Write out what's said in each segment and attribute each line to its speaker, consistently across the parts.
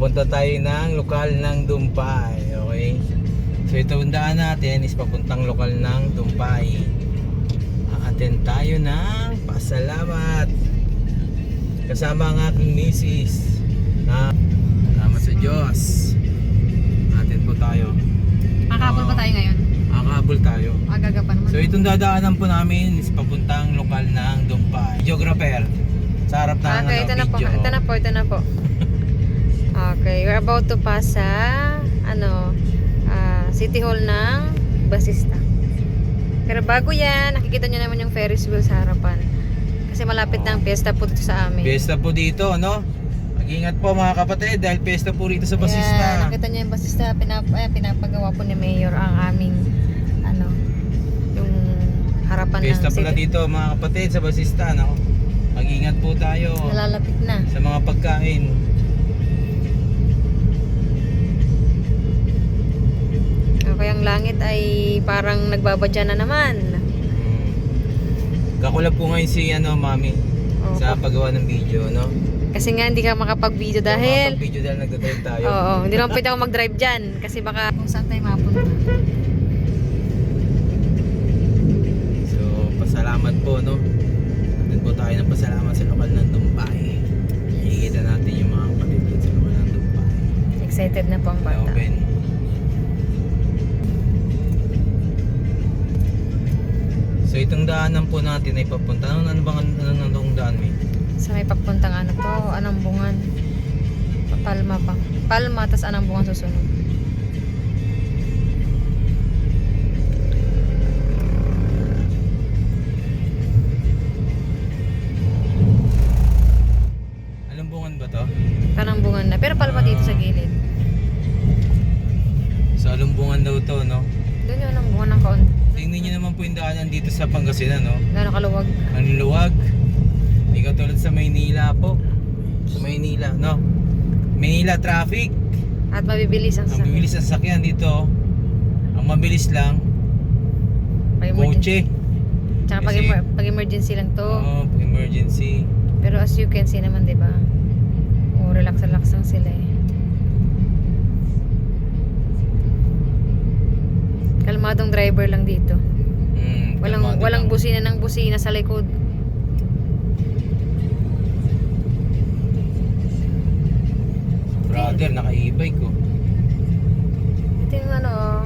Speaker 1: Papunta tayo ng lokal ng Dumpay. Okay? So ito ang daan natin is papuntang lokal ng Dumpay. Aaten tayo ng pasalamat. Kasama ang aking misis. Na salamat sa Diyos. Atin po tayo.
Speaker 2: Makakapal pa tayo ngayon.
Speaker 1: Makakahabol tayo.
Speaker 2: Agaga pa naman.
Speaker 1: So itong dadaanan po namin is papuntang lokal ng Dumpay. Geographer. Sa harap ng
Speaker 2: okay,
Speaker 1: ano,
Speaker 2: ito na po.
Speaker 1: video.
Speaker 2: Ito na po, ito na po. Okay, we're about to pass sa ano, ah, City Hall ng Basista. Pero bago yan, nakikita nyo naman yung Ferris wheel sa harapan. Kasi malapit na ang piyesta po dito sa amin.
Speaker 1: Fiesta po dito, no? Mag-ingat po mga kapatid dahil fiesta po rito sa Basista.
Speaker 2: nakita nyo yung Basista, pinap eh, pinapagawa po ni Mayor ang aming ano, yung harapan
Speaker 1: Fiesta
Speaker 2: ng
Speaker 1: pala
Speaker 2: City.
Speaker 1: dito mga kapatid sa Basista, no? Mag-ingat po tayo
Speaker 2: Nalalapit na.
Speaker 1: sa mga pagkain.
Speaker 2: Ang langit ay parang nagbabadya na naman.
Speaker 1: Kakulab po ngayon si ano, mami
Speaker 2: Oo.
Speaker 1: sa paggawa ng video, no?
Speaker 2: Kasi nga hindi ka makapag-video dahil
Speaker 1: video dahil nagdadrive tayo.
Speaker 2: Oo, hindi naman pwede ako mag-drive dyan kasi baka kung saan tayo mapunta.
Speaker 1: So, pasalamat po, no? Natin po tayo ng pasalamat sa lokal ng Dumpay. Nakikita natin yung mga kapatid sa lokal ng Dumpay.
Speaker 2: Excited na po ang bata.
Speaker 1: Open. Itong daanan po natin ay papunta. Ano, ano bang ano, ano, anong daan may?
Speaker 2: Sa may pagpuntang ano to, Anambungan. Palma pa. Palma, tas Anambungan susunod.
Speaker 1: Alumbungan ba to?
Speaker 2: Anambungan na. Pero Palma dito sa gilid.
Speaker 1: Sa Alumbungan daw to, no? Tingnan nyo naman po yung daanan dito sa Pangasinan, no?
Speaker 2: Gano'ng kaluwag.
Speaker 1: Ang luwag. Hindi katulad sa Maynila po. Sa Maynila, no? Maynila traffic.
Speaker 2: At mabibilis ang
Speaker 1: Ang
Speaker 2: sasakyan.
Speaker 1: bibilis ang sakyan dito. Ang mabilis lang,
Speaker 2: Pag
Speaker 1: kotse.
Speaker 2: Tsaka pag, emer- pag emergency lang to.
Speaker 1: Oo, pag emergency.
Speaker 2: Pero as you can see naman, di ba? Driver lang dito.
Speaker 1: Mm,
Speaker 2: Walang
Speaker 1: kalmado
Speaker 2: walang
Speaker 1: lang.
Speaker 2: busina ng busina sa likod.
Speaker 1: Brother, naka-e-bike ko.
Speaker 2: Ito yung ano, oh,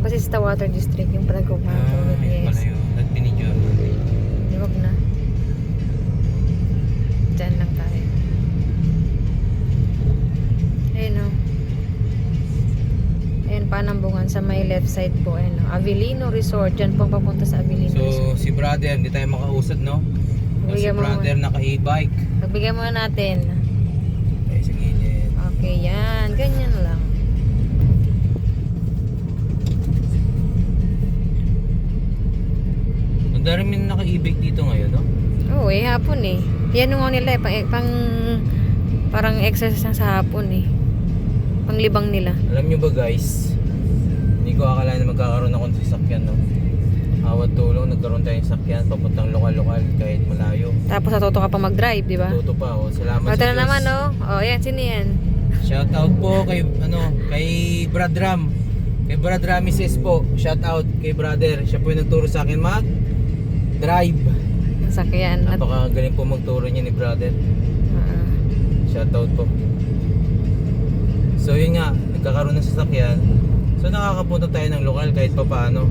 Speaker 2: Pasista Water District, yung Palago
Speaker 1: Ah, yun pala
Speaker 2: Yes.
Speaker 1: yun. At binidyo.
Speaker 2: Di wag na. Diyan lang tayo. Ayun o. Ayun, panambungan sa may left side po. Ayun o. Avilino Resort. Diyan po ang papunta sa Avilino Resort.
Speaker 1: So, si brother, hindi tayo makausad, no? So, si brother, naka-e-bike.
Speaker 2: Pagbigyan muna natin.
Speaker 1: Okay, sa gilid.
Speaker 2: Okay, yan. Ganyan lang.
Speaker 1: Ang dami min naka-e-bike dito ngayon, no?
Speaker 2: Oo, eh, hapon eh. Yan yung ano nila eh. Pang, eh, pang parang exercise na sa hapon eh. Panglibang nila.
Speaker 1: Alam nyo ba guys, hindi ko akala na magkakaroon ako ng sasakyan, no? Awat tulong, nagkaroon tayong sasakyan, papuntang lokal-lokal kahit malayo.
Speaker 2: Tapos natuto ka pa mag-drive, di ba?
Speaker 1: Tuto pa, oh. Salamat
Speaker 2: ito na
Speaker 1: Diyos.
Speaker 2: naman, oh. Oh, yan, sino yan?
Speaker 1: Shout out po kay ano, kay Brad Ram. Kay Brad Ramises po. Shout out kay brother. Siya po yung nagturo sa akin mag drive.
Speaker 2: Sakyan. At,
Speaker 1: Napakagaling po magturo niya ni brother.
Speaker 2: Ah,
Speaker 1: Shout out po. So yun nga, nagkakaroon ng sasakyan. So nakakapunta tayo ng lokal kahit pa paano.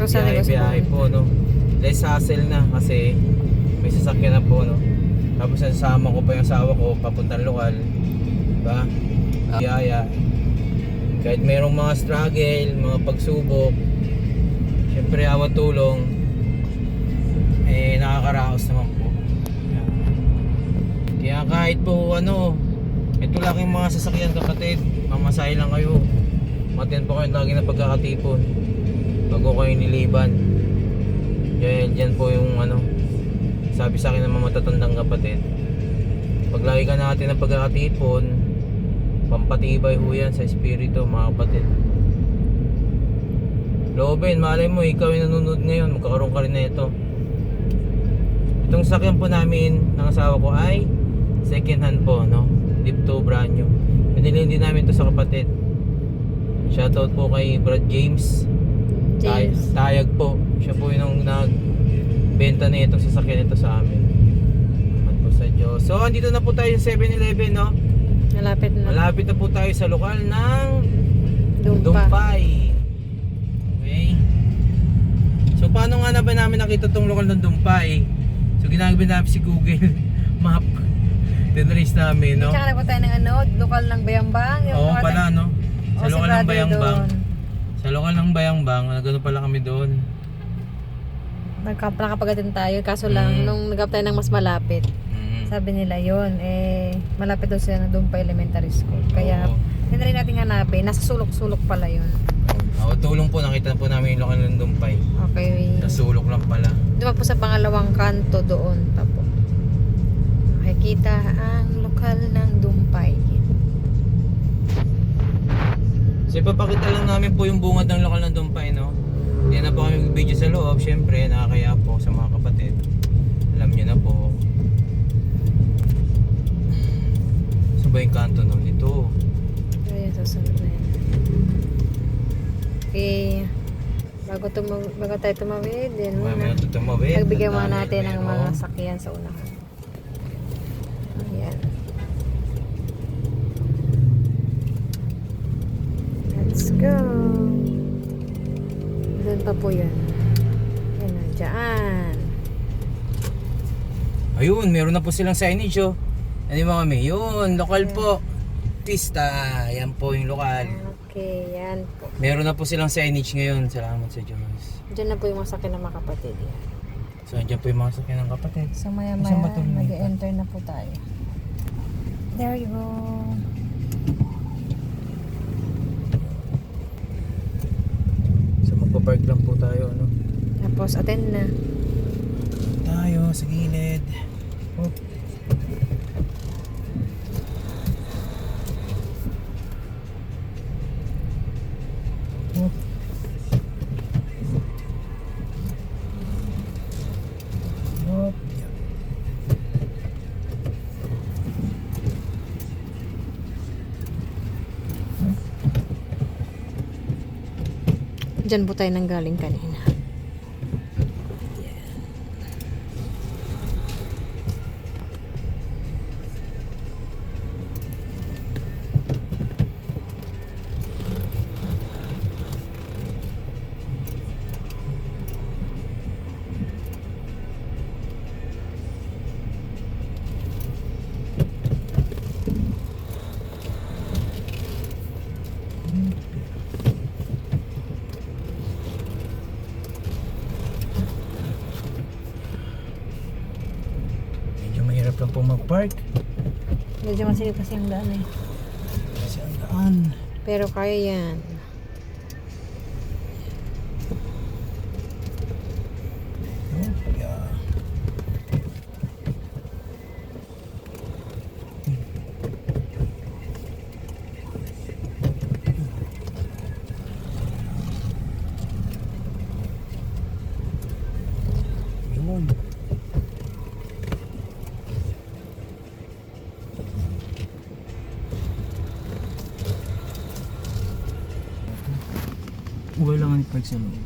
Speaker 2: kung saan
Speaker 1: Biyahe, biyahe po, no. Less hassle na kasi may sasakyan na po, no. Tapos nasama ko pa yung asawa ko papuntang lokal. Diba? Biyaya. Kahit merong mga struggle, mga pagsubok, syempre awat tulong, eh nakakaraos naman po. Kaya kahit po ano, ito lang yung mga sasakyan kapatid, mamasahe lang kayo. Matin po kayo lagi na pagkakatipon. Bago kayo niliban. Dahil dyan po yung ano sabi sa akin ng mga matatandang kapatid. Pag lagi ka natin ng pagkakatipon pampatibay ho yan sa espiritu mga kapatid. Loben, malay mo ikaw yung nanonood ngayon magkakaroon ka rin na ito. Itong sakyan po namin ng asawa ko ay second hand po no? Dip to brand new. May Binili din namin to sa kapatid. Shoutout po kay Brad James. Tay-
Speaker 2: James.
Speaker 1: Tayag po. Siya po yung nagbenta na itong sasakyan ito sa amin. Salamat po sa Diyos. So, andito na po tayo sa 7-Eleven, no?
Speaker 2: Malapit na.
Speaker 1: Malapit na po tayo sa lokal ng
Speaker 2: Dumpa.
Speaker 1: Dumpay. Okay? So, paano nga na ba namin nakita tong lokal ng Dumpay? So, ginagamit namin si Google Map. Tinrace namin, no?
Speaker 2: Tsaka na po tayo ng ano, lokal ng Bayambang.
Speaker 1: Oo
Speaker 2: mga
Speaker 1: pala,
Speaker 2: tayo-
Speaker 1: no? Sa
Speaker 2: Oo, si
Speaker 1: lokal ng
Speaker 2: doon.
Speaker 1: Sa lokal ng Bayambang, nagano pala kami doon.
Speaker 2: Nagka- Nakapagatin tayo, kaso lang,
Speaker 1: Mm.
Speaker 2: nung nagap tayo ng mas malapit,
Speaker 1: Mm.
Speaker 2: sabi nila yon eh, malapit daw sila ng Dumpa Elementary School. Kaya,
Speaker 1: Oo.
Speaker 2: hindi rin natin hanapin, nasa sulok-sulok pala yun.
Speaker 1: Oo, tulong po, nakita po namin yung lokal ng Dumpay.
Speaker 2: Okay.
Speaker 1: Nasulok lang pala.
Speaker 2: Dumaan po sa pangalawang kanto doon. Tapo. Makikita ang lokal ng Dumpay.
Speaker 1: So ipapakita lang namin po yung bungad ng lokal ng Dumpay, no? Hindi na po kami video sa loob, syempre nakakaya po sa mga kapatid. Alam niyo na po. Saan ba yung kanto no? Dito.
Speaker 2: Ayan, susunod na yan. Okay. Bago, tuma- bago tayo tumawid, yan muna.
Speaker 1: mga tutumawid.
Speaker 2: Nagbigay muna natin ng mga sakyan sa unahan. Ayan. Yun. Yan na, dyan.
Speaker 1: Ayun, meron na po silang signage, oh. Ano yung mga kami? Yun, lokal po. Pista. Yan po yung lokal.
Speaker 2: Okay, yan po.
Speaker 1: Meron na po silang signage ngayon. Salamat sa Diyos.
Speaker 2: Diyan na po yung mga sakyan ng mga kapatid. Yan.
Speaker 1: So, andyan po yung mga sakyan ng kapatid.
Speaker 2: So maya
Speaker 1: Saan ba
Speaker 2: maya
Speaker 1: ito lumipat?
Speaker 2: mag-enter na po tayo. There you go.
Speaker 1: So, magpa-park lang po tayo, ano?
Speaker 2: Tapos attend na.
Speaker 1: Tayo sa gilid. Hop. Hop.
Speaker 2: Diyan po tayo nang galing kanina.
Speaker 1: Mahirap lang po mag-park.
Speaker 2: Medyo masilip kasi ang daan eh.
Speaker 1: Kasi ang daan.
Speaker 2: Pero kaya yan.
Speaker 1: Hop. Yeah. Yun. Wala nga ni Park sa loob.